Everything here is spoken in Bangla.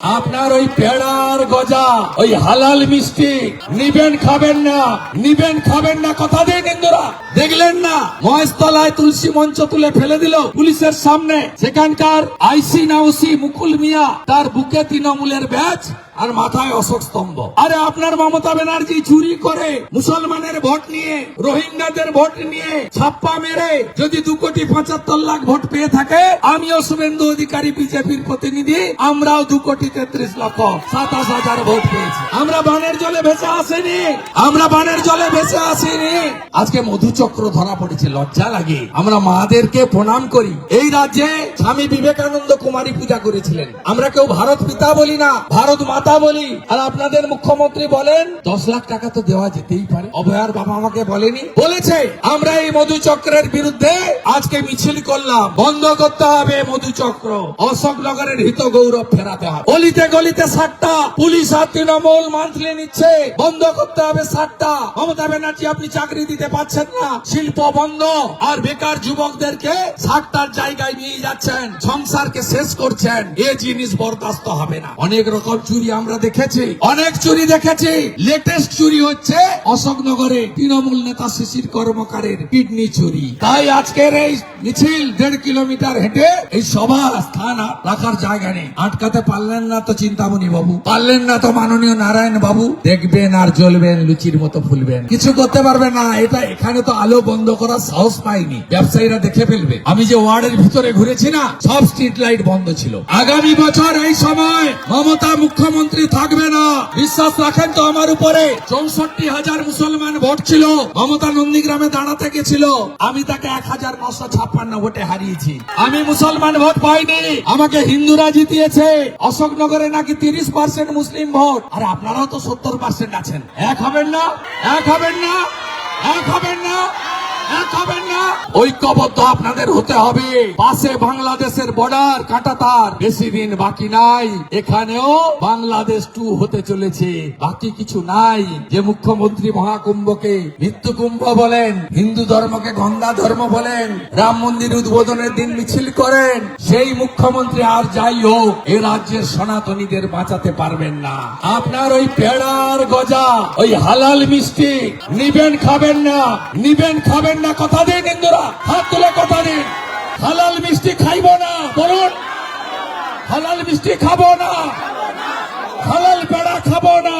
আপনার ওই পেড়ার গজা, ওই হালাল মিষ্টি, নিবেন খাবেন না, নিবেন খাবেন না, কথা দিয়ে ইন্দুরা। দেখলেন না, মহেশতলায় তুলসী মঞ্চ তুলে ফেলে দিল পুলিশের সামনে। সেখানকার আইসি নাউসি মুকুল মিয়া, তার বুকে তৃণমূলের ব্যাচ। আর মাথায় অশোক স্তম্ভ। আরে আপনার মমতা ব্যানার্জি চুরি করে মুসলমানের ভোট নিয়ে, রোহিঙ্গাদের ভোট নিয়ে ছাপ্পা মেরে যদি দু কোটি পঁচাত্তর লাখ ভোট পেয়ে থাকে, আমিও শুভেন্দু অধিকারী বিজেপির প্রতিনিধি, আমরাও দু কোটি তেত্রিশ লক্ষ সাতাশ হাজার ভোট পেয়েছি। আমরা বানের জলে ভেসে আসেনি, আমরা বানের জলে ভেসে আসিনি। আজকে মধুচক্র ধরা পড়েছে, লজ্জা লাগে। আমরা মাদেরকে প্রণাম করি। এই রাজ্যে স্বামী বিবেকানন্দ কুমারী পূজা করেছিলেন। আমরা কেউ ভারত পিতা বলি না, ভারত মাতা বলি। আর আপনাদের মুখ্যমন্ত্রী বলেন, দশ লাখ টাকা তো দেওয়া যেতেই পারে। অভয়ার বাবা আমাকে বলেনি। বলেছে, আমরা এই মধুচক্রের বিরুদ্ধে আজকে মিছিল করলাম। বন্ধ করতে হবে মধুচক্র। অশোকনগরের হিত গৌরব ফেরাতে হবে। গলিতে গলিতে সাতটা। পুলিশ আর তৃণমূল মান্থলি নিচ্ছে। বন্ধ করতে হবে সাতটা। মমতা ব্যানার্জি, আপনি চাকরি দিতে পারছেন না। শিল্প বন্ধ। আর বেকার যুবকদেরকে সাতটার জায়গায় নিয়ে যাচ্ছেন। সংসারকে শেষ করছেন। এ জিনিস বরদাস্ত হবে না। অনেক রকম চুরি আমরা দেখেছি। অনেক চুরি দেখেছি। লেটেস্ট চুরি হচ্ছে অশোকনগরে তৃণমূল নেতা শিশির কর্মকারের কিডনি চুরি। তাই আজকের এই মিছিল দেড় কিলোমিটার হেঁটে এই সভা স্থান রাখার জায়গা নেই। আটকাতে পারলেন না তো চিন্তামণি বাবু। পারলেন না তো মাননীয় নারায়ণ বাবু। দেখবেন আর জ্বলবেন, লুচির মতো ফুলবেন। কিছু করতে পারবে না। এটা এখানে তো আলো বন্ধ করার সাহস পাইনি ব্যবসায়ীরা দেখে ফেলবে। আমি যে ওয়ার্ডের ভিতরে ঘুরেছি না, সব স্ট্রিট লাইট বন্ধ ছিল। আগামী বছর এই সময় মমতা মুখ্যমন্ত্রী থাকবে না। বিশ্বাস রাখেন তো আমার উপরে। চৌষট্টি হাজার মুসলমান ভোট ছিল। মমতা নন্দীগ্রামে দাঁড়াতে গেছিল। আমি তাকে এক হাজার নশো ছাপ্পান্ন ভোটে হারিয়েছি। আমি মুসলমান ভোট পাইনি। আমাকে হিন্দুরা জিতিয়েছে। অশোকনগরে নাকি তিরিশ পার্সেন্ট মুসলিম ভোট। আর আপনারাও তো সত্তর পার্সেন্ট আছেন। এক হবেন না? এক হবেন না? এক হবেন না? ঐক্যবদ্ধ আপনাদের হতে হবে। পাশে বাংলাদেশের বর্ডার, কাটাতার। বেশি দিন বাকি নাই। এখানেও বাংলাদেশ টু হতে চলেছে। বাকি কিছু নাই। যে মুখ্যমন্ত্রী মহাকুম্ভকে মৃত্যু কুম্ভ বলেন, হিন্দু ধর্মকে গঙ্গা ধর্ম বলেন, রাম মন্দির উদ্বোধনের দিন মিছিল করেন, সেই মুখ্যমন্ত্রী আর যাই হোক, এ রাজ্যের সনাতনীদের বাঁচাতে পারবেন না। আপনার ওই পেড়ার গজা, ওই হালাল মিষ্টি, নিবেন খাবেন না, নিবেন খাবেন না, কথা দিন ইন্দুরা, হাত তুলে কথা দিন। হালাল মিষ্টি খাইব না, বলুন। হালাল মিষ্টি খাব না। হালাল পেড়া খাব না।